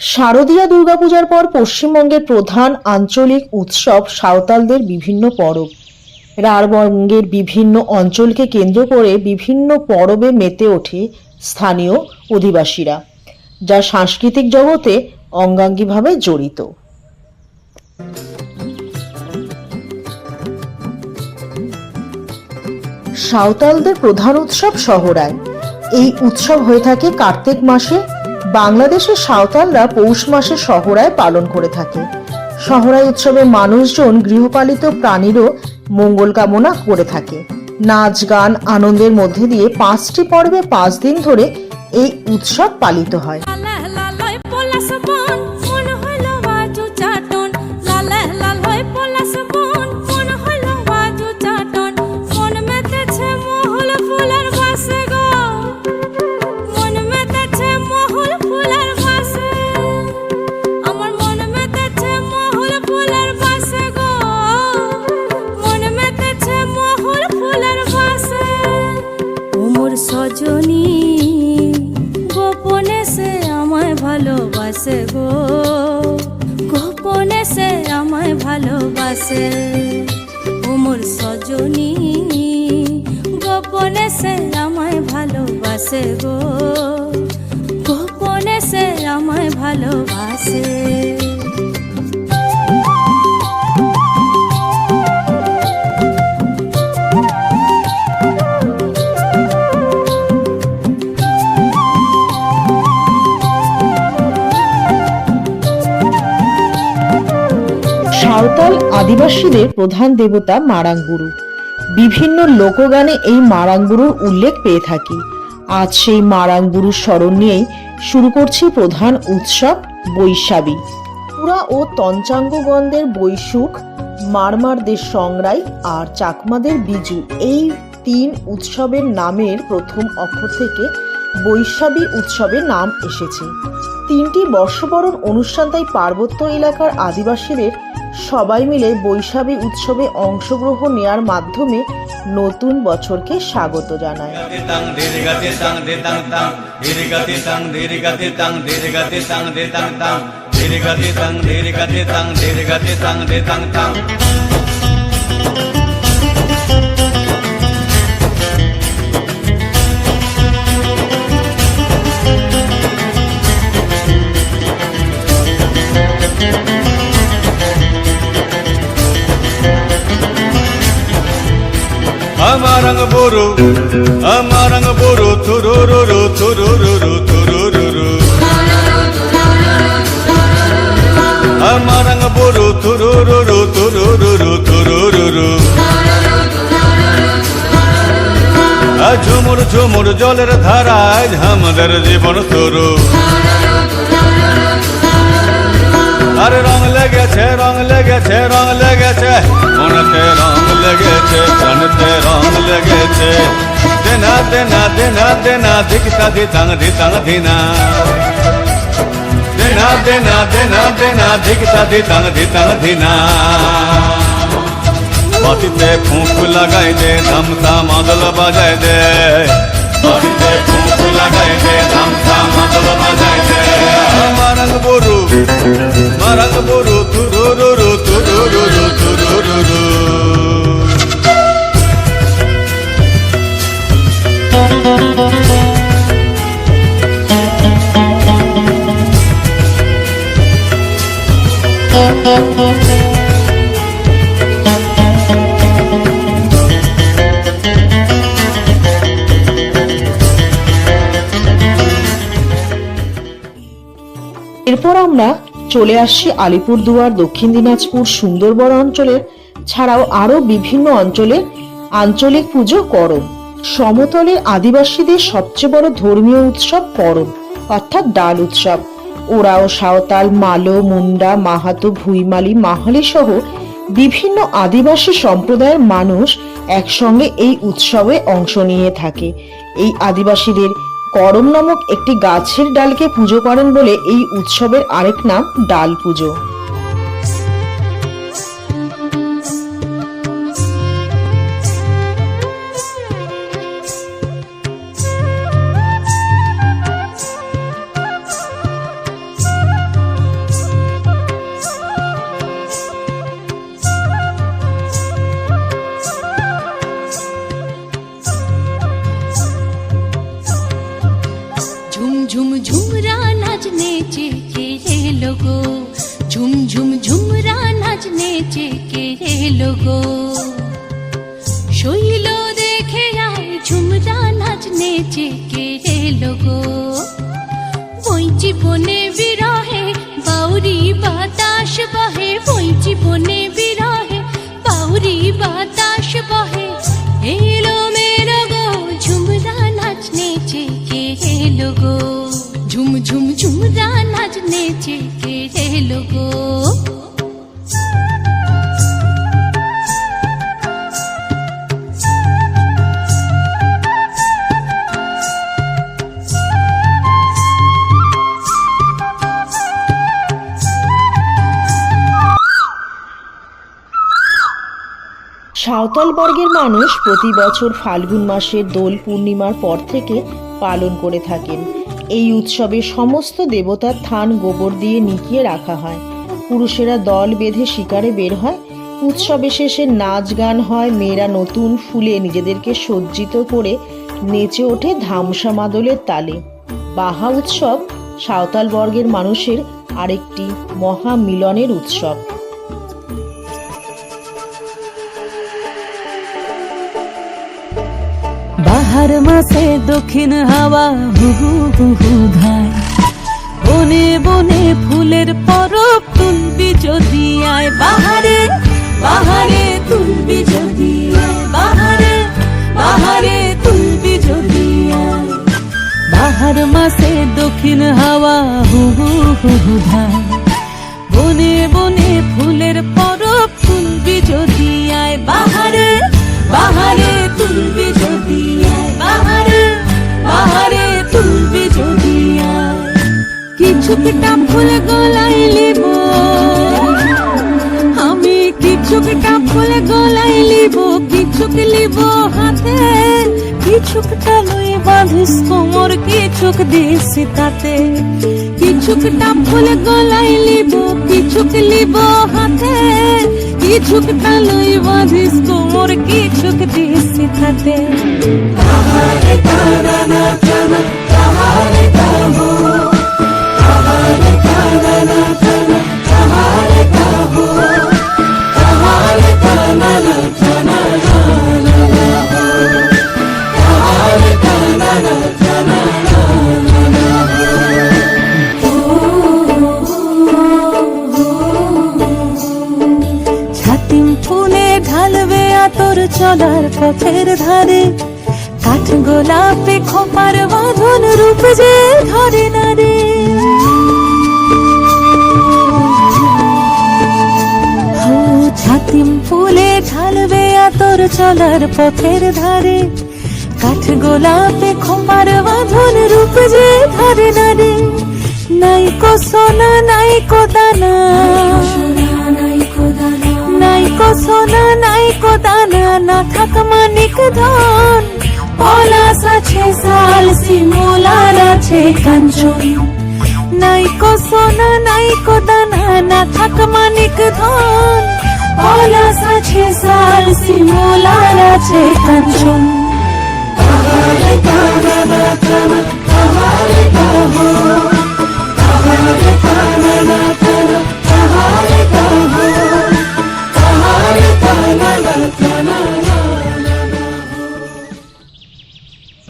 শারদীয়া দুর্গাপূজার পর পশ্চিমবঙ্গের প্রধান আঞ্চলিক উৎসব সাঁওতালদের বিভিন্ন পরব। রাঢ়বঙ্গের বিভিন্ন অঞ্চলকে কেন্দ্র করে বিভিন্ন পরবে মেতে ওঠে স্থানীয় অধিবাসীরা, যা সাংস্কৃতিক জগতে অঙ্গাঙ্গিভাবে জড়িত। সাঁওতালদের প্রধান উৎসব শহরায়। এই উৎসব হয়ে থাকে কার্তিক মাসে বাংলাদেশের সাঁওতালরা পৌষ মাসে শহরায় পালন করে থাকে। শহরায় উৎসবে মানুষজন গৃহপালিত প্রাণীরও মঙ্গল কামনা করে থাকে। নাচ, গান, আনন্দের মধ্যে দিয়ে পাঁচটি পর্বে পাঁচ দিন ধরে এই উৎসব পালিত হয়। ভালোবাসে ওমর সজনী গোপনে সে আমায় ভালোবাসে গো। গোপনে সে আমায় ভালোবাসে। সাঁওতাল আদিবাসীদের প্রধান দেবতা মারাঙ্গুরু। বিভিন্ন লোকগানে এই মারাঙ্গুরুর উল্লেখ পেয়ে থাকি। আজ সেই মারাঙ্গুরুর স্মরণ নিয়েই শুরু করছি প্রধান উৎসব বৈশাখী পুরা ও তঞ্চাঙ্গগণদের বৈশুখ, মারমারদের সংগ্রাই আর চাকমাদের বিজু এই তিন উৎসবের নামের প্রথম অক্ষর থেকে বৈশাখী উৎসবের নাম এসেছে। তিনটি বর্ষবরণ অনুষ্ঠান তাই পার্বত্য এলাকার আদিবাসীদের সবাই মিলে বৈশাখী উৎসবে অংশগ্রহণ নেয়ার মাধ্যমে নতুন বছরকে স্বাগত জানায় tang diri gati tang diri gati tang diri gati tang di tang tang Amarang buru, amarang buru, turururu, turururu, turururu. Amarang buru, turururu, turururu, turururu. আ ঝুমুর ঝুমুর জলের ধারায় আমাদের জীবন শুরু আরে রং লেগেছে রং লেগেছে রং লেগেছে। মনেতে রং লেগেছে, প্রাণতে রং লেগেছে। দেনা দেনা দেনা দেনা দিকতা দিতাং দিতাং দিনা। দেনা দেনা দেনা দেনা দিকতা দিতাং দিতাং দিনা। মাটিতে ফুঁক লাগাই দে ধামতা মাদল বাজাই দে। মাটিতে ফুঁক লাগাই দে ধামতা মাদল বাজাই দে। মারাং বরু মারাং বরু তুরুরুরু তুরুরুরু তুরুরুরু এরপর আমরা চলে আসছি আলিপুরদুয়ার, দক্ষিণ দিনাজপুর, সুন্দরবন অঞ্চলের ছাড়াও আরও বিভিন্ন অঞ্চলে আঞ্চলিক পুজো করম সমতলের আদিবাসীদের সবচেয়ে বড় ধর্মীয় উৎসব করম অর্থাৎ ডাল উৎসব। ওরাও সাঁওতাল, মালো, মুন্ডা, মাহাতো, ভুইমালি, মাহালি সহ বিভিন্ন আদিবাসী সম্প্রদায়ের মানুষ একসঙ্গে এই উৎসবে অংশ নিয়ে থাকে। এই আদিবাসীদের করম নামক একটি গাছের ডালকে পুজো করেন বলে এই উৎসবের আরেক নাম ডাল পুজো। বইচি বনে বিরহে, বাউরি বাতাস বহে বই জীবনে বিরহে, বাউরি বাতাস বহে। এলো মেলো গো ঝুমরা নাচ নেচে, কে এলো গো? ঝুম ঝুম ঝুমরা নাচ নেচে, কে এলো গো? সাঁওতাল বর্গের মানুষ প্রতি বছর ফাল্গুন মাসের দোল পূর্ণিমার পর থেকে পালন করে থাকেন। এই উৎসবে সমস্ত দেবতার থান গোবর দিয়ে নিকিয়ে রাখা হয়। পুরুষেরা দল বেঁধে শিকারে বের হয়। উৎসবে শেষে নাচ গান হয়। মেয়েরা নতুন ফুলে নিজেদেরকে সজ্জিত করে নেচে ওঠে ধামসা মাদলের তালে। বাহা উৎসব সাঁওতাল বর্গের মানুষের আরেকটি মহামিলনের উৎসব। বাহার মাসে দক্ষিণ হাওয়া হুহু হুহু ধায় বনে বনে ফুলের পরব তুলবি যদি আয় বাহারে বাহারে তুলবি যদি বাহারে বাহারে তুলবি যদি আয় বাহার মাসে দক্ষিণ হাওয়া হুহু হুহু কিছু কিটা ফুল গলাই লিব কিছু লিব হাতে। কিছুকটা লই বাঁধিস কোমর, কিছুক দিস তাতে। কিছুকটা ফুল গলাই লিব, কিছুক লিব হাতে। কিছুকটা লই বাঁধিস কোমর, কিছুক দিস তাতে। ছাতিম পথের ধারে কাঠ গোলাপে খোপার বাঁধন রূপ যে ধরে না রে। ছাতিম ফুলে ঢালবে আতর চলার পথের ধারে কাঠ গোলাপে খোপার বাঁধন রূপ যে ধরে না রে। নাই কো সোনা নাই কো দানা। নাই কো সোনা নাই না থাক মানিক ধন। পলাশ আছে, সাল শিমুলার আছে কাঞ্চন। নাই কো সোনা, নাই কো দানা, না থাক মানিক ধন। পলাশ আছে, সাল শিমুলার আছে কাঞ্চন।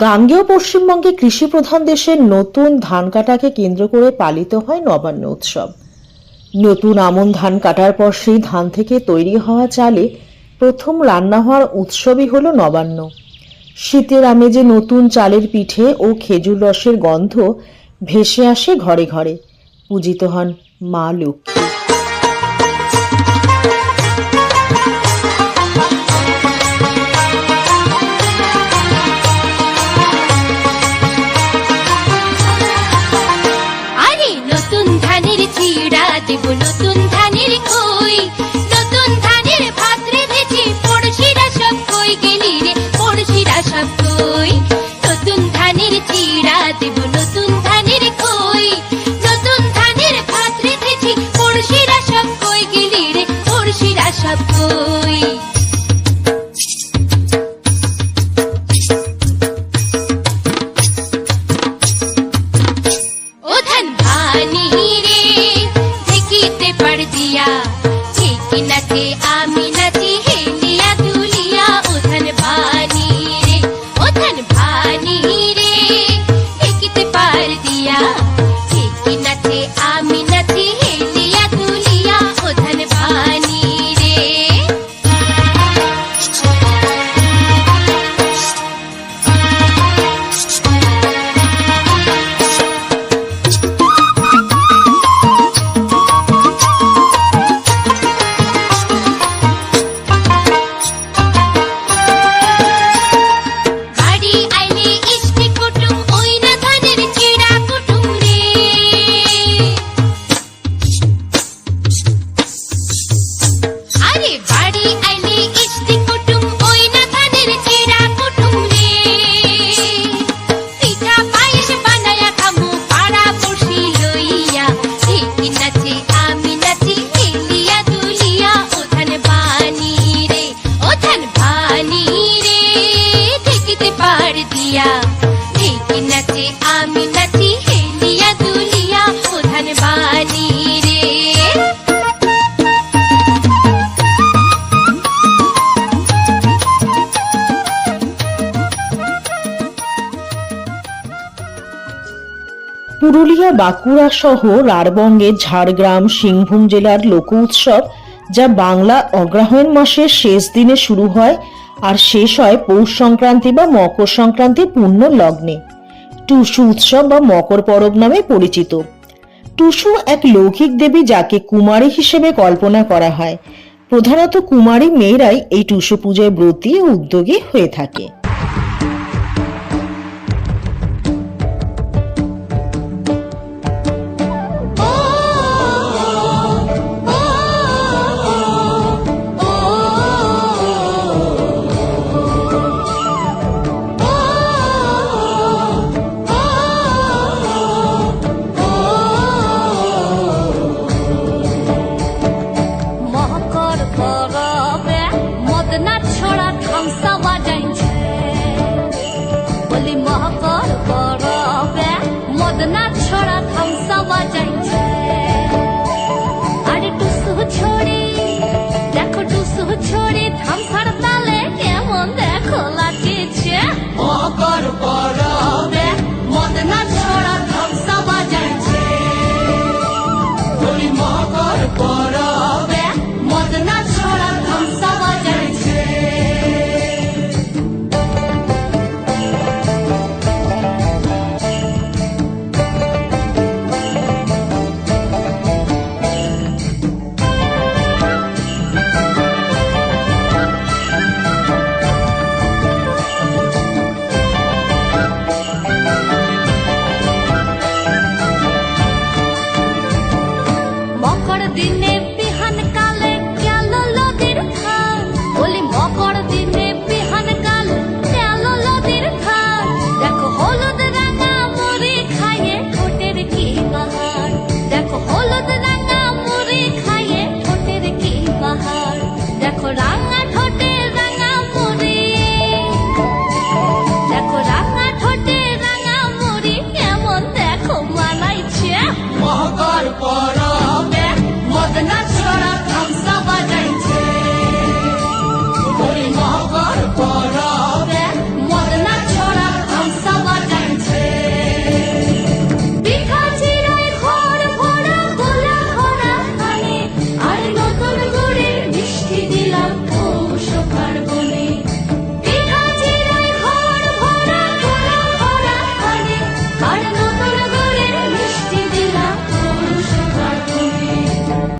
গাঙ্গেয় পশ্চিমবঙ্গে কৃষি প্রধান দেশের নতুন ধান কাটাকে কেন্দ্র করে পালিত হয় নবান্ন উৎসব। নতুন আমন ধান কাটার পর সেই ধান থেকে তৈরি হওয়া চালে প্রথম রান্না হওয়ার উৎসবই হলো নবান্ন। শীতের আমেজে নতুন চালের পিঠে ও খেজুর রসের গন্ধ ভেসে আসে ঘরে ঘরে। পূজিত হন মা লক্ষ্মী। কই বাঁকুড়া সহ রাড়বঙ্গের ঝাড়গ্রাম, সিংভূম জেলার লোক উৎসব, যা বাংলা অগ্রহায়ণ মাসের শেষ দিনে শুরু হয় আর শেষ হয় পৌষ সংক্রান্তি বা মকর সংক্রান্তি পূর্ণ লগ্নে। টুসু উৎসব বা মকর পরব নামে পরিচিত। টুসু এক লৌকিক দেবী যাকে কুমারী হিসেবে কল্পনা করা হয়। প্রধানত কুমারী মেয়েরাই এই টুসু পূজায় ব্রতী ও উদ্যোগী হয়ে থাকে।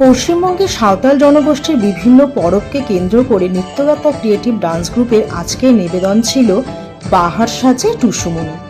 পশ্চিমবঙ্গে সাঁওতাল জনগোষ্ঠীর বিভিন্ন পরবকে কেন্দ্র করে নিত্যগাতা ক্রিয়েটিভ ডান্স গ্রুপের আজকের নিবেদন ছিল বাহার সাজে টুসুমনি